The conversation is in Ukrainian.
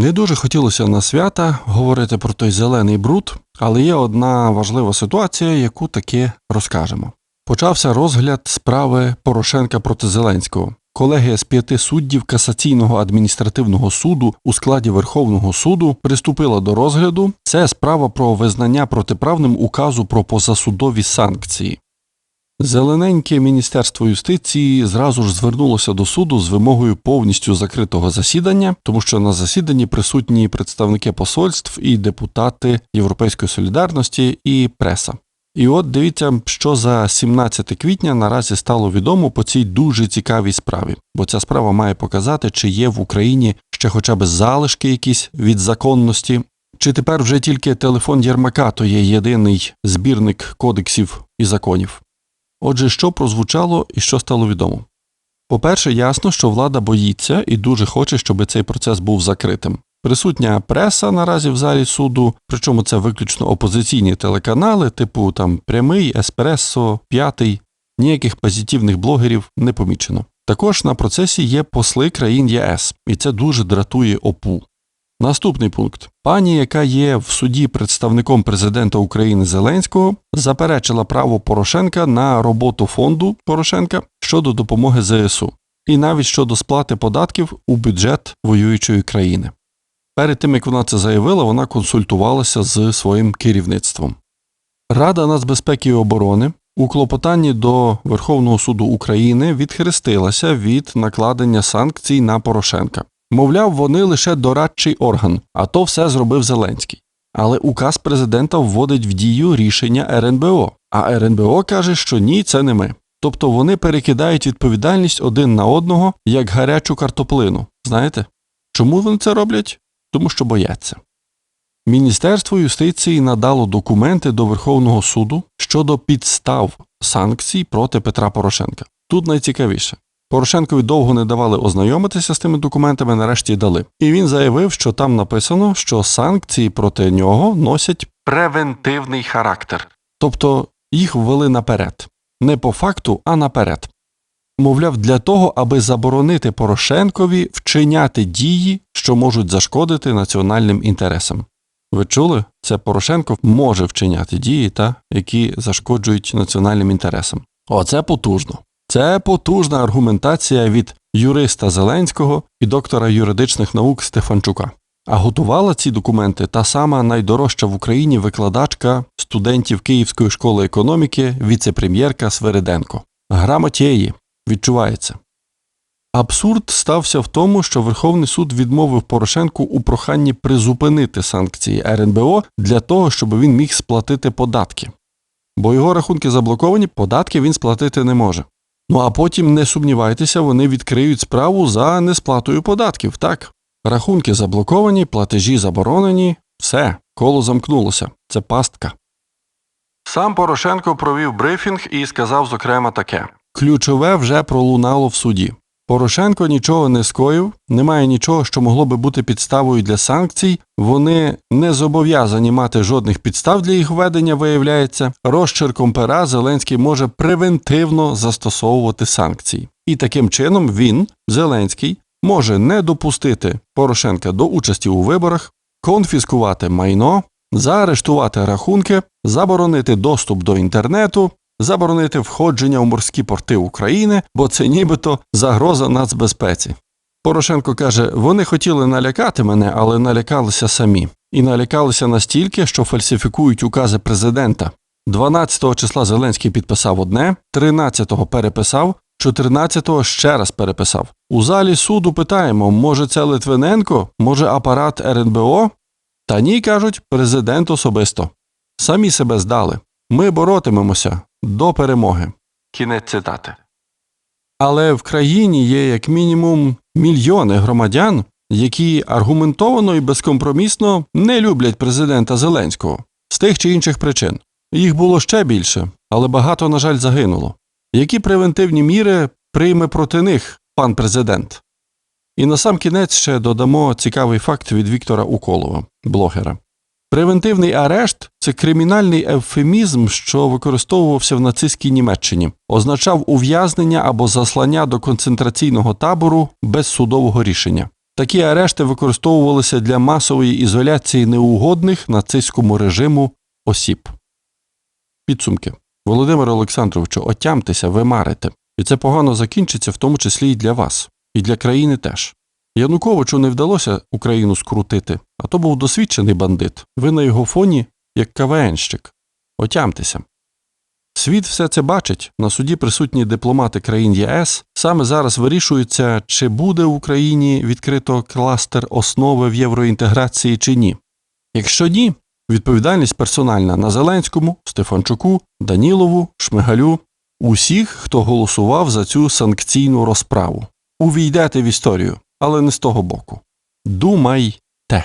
Не дуже хотілося на свята говорити про той зелений бруд, але є одна важлива ситуація, яку таки розкажемо. Почався розгляд справи Порошенка проти Зеленського. Колегія з п'яти суддів касаційного адміністративного суду у складі Верховного суду приступила до розгляду. Це справа про визнання протиправним указу про позасудові санкції. Зелененьке Міністерство юстиції зразу ж звернулося до суду з вимогою повністю закритого засідання, тому що на засіданні присутні представники посольств і депутати Європейської солідарності і преса. І от дивіться, що за 17 квітня наразі стало відомо по цій дуже цікавій справі, бо ця справа має показати, чи є в Україні ще хоча б залишки якісь від законності, чи тепер вже тільки телефон Єрмака то є єдиний збірник кодексів і законів. Отже, що прозвучало і що стало відомо? По-перше, ясно, що влада боїться і дуже хоче, щоб цей процес був закритим. Присутня преса наразі в залі суду, причому це виключно опозиційні телеканали, типу там Прямий, Еспресо, П'ятий, ніяких позитивних блогерів не помічено. Також на процесі є посли країн ЄС, і це дуже дратує ОПУ. Наступний пункт. Пані, яка є в суді представником президента України Зеленського, заперечила право Порошенка на роботу фонду Порошенка щодо допомоги ЗСУ, і навіть щодо сплати податків у бюджет воюючої країни. Перед тим як вона це заявила, вона консультувалася з своїм керівництвом. Рада нацбезпеки і оборони у клопотанні до Верховного суду України відхрестилася від накладення санкцій на Порошенка. Мовляв, вони лише дорадчий орган, а то все зробив Зеленський. Але указ президента вводить в дію рішення РНБО, а РНБО каже, що ні, це не ми. Тобто вони перекидають відповідальність один на одного як гарячу картоплину. Знаєте? Чому вони це роблять? Тому що бояться. Міністерство юстиції надало документи до Верховного суду щодо підстав санкцій проти Петра Порошенка. Тут найцікавіше. Порошенкові довго не давали ознайомитися з тими документами, нарешті дали. І він заявив, що там написано, що санкції проти нього носять превентивний характер, тобто їх ввели наперед, не по факту, а наперед. Мовляв, для того, аби заборонити Порошенкові вчиняти дії, що можуть зашкодити національним інтересам. Ви чули? Це Порошенко може вчиняти дії, та, які зашкоджують національним інтересам. Оце потужно. Це потужна аргументація від юриста Зеленського і доктора юридичних наук Стефанчука. А готувала ці документи та сама найдорожча в Україні викладачка студентів Київської школи економіки, віце-прем'єрка Свериденко. Грамотєї відчувається. Абсурд стався в тому, що Верховний суд відмовив Порошенку у проханні призупинити санкції РНБО для того, щоб він міг сплатити податки. Бо його рахунки заблоковані, податки він сплатити не може. Ну а потім, не сумнівайтеся, вони відкриють справу за несплатою податків. Так, рахунки заблоковані, платежі заборонені, все, коло замкнулося. Це пастка. Сам Порошенко провів брифінг і сказав, зокрема, таке: ключове вже пролунало в суді. Порошенко нічого не скоїв, немає нічого, що могло би бути підставою для санкцій. Вони не зобов'язані мати жодних підстав для їх введення, виявляється. Розчерком пера Зеленський може превентивно застосовувати санкції. І таким чином він, Зеленський, може не допустити Порошенка до участі у виборах, конфіскувати майно, заарештувати рахунки, заборонити доступ до інтернету, заборонити входження у морські порти України, бо це нібито загроза нацбезпеці. Порошенко каже: вони хотіли налякати мене, але налякалися самі. І налякалися настільки, що фальсифікують укази президента. 12 числа Зеленський підписав одне, 13-го переписав, 14-го ще раз переписав. У залі суду питаємо, може це Литвиненко, може апарат РНБО? Та ні, кажуть, президент особисто. Самі себе здали. Ми боротимемося до перемоги. Кінець цитати. Але в країні є як мінімум мільйони громадян, які аргументовано і безкомпромісно не люблять президента Зеленського з тих чи інших причин. Їх було ще більше, але багато, на жаль, загинуло. Які превентивні міри прийме проти них пан президент? І на сам кінець ще додамо цікавий факт від Віктора Уколова, блогера. Превентивний арешт це кримінальний евфемізм, що використовувався в нацистській Німеччині, означав ув'язнення або заслання до концентраційного табору без судового рішення. Такі арешти використовувалися для масової ізоляції неугодних нацистському режиму осіб. Підсумки. Володимире Олександровичу, отямтеся, ви марите. І це погано закінчиться, в тому числі і для вас, і для країни теж. Януковичу не вдалося Україну скрутити, а то був досвідчений бандит. Ви на його фоні як КВНщик. Отямтеся. Світ все це бачить. На суді присутні дипломати країн ЄС. Саме зараз вирішується, чи буде в Україні відкрито кластер основи в євроінтеграції чи ні. Якщо ні, відповідальність персональна на Зеленському, Стефанчуку, Данілову, Шмигалю, усіх, хто голосував за цю санкційну розправу. Увійдете в історію, але не з того боку. Думайте.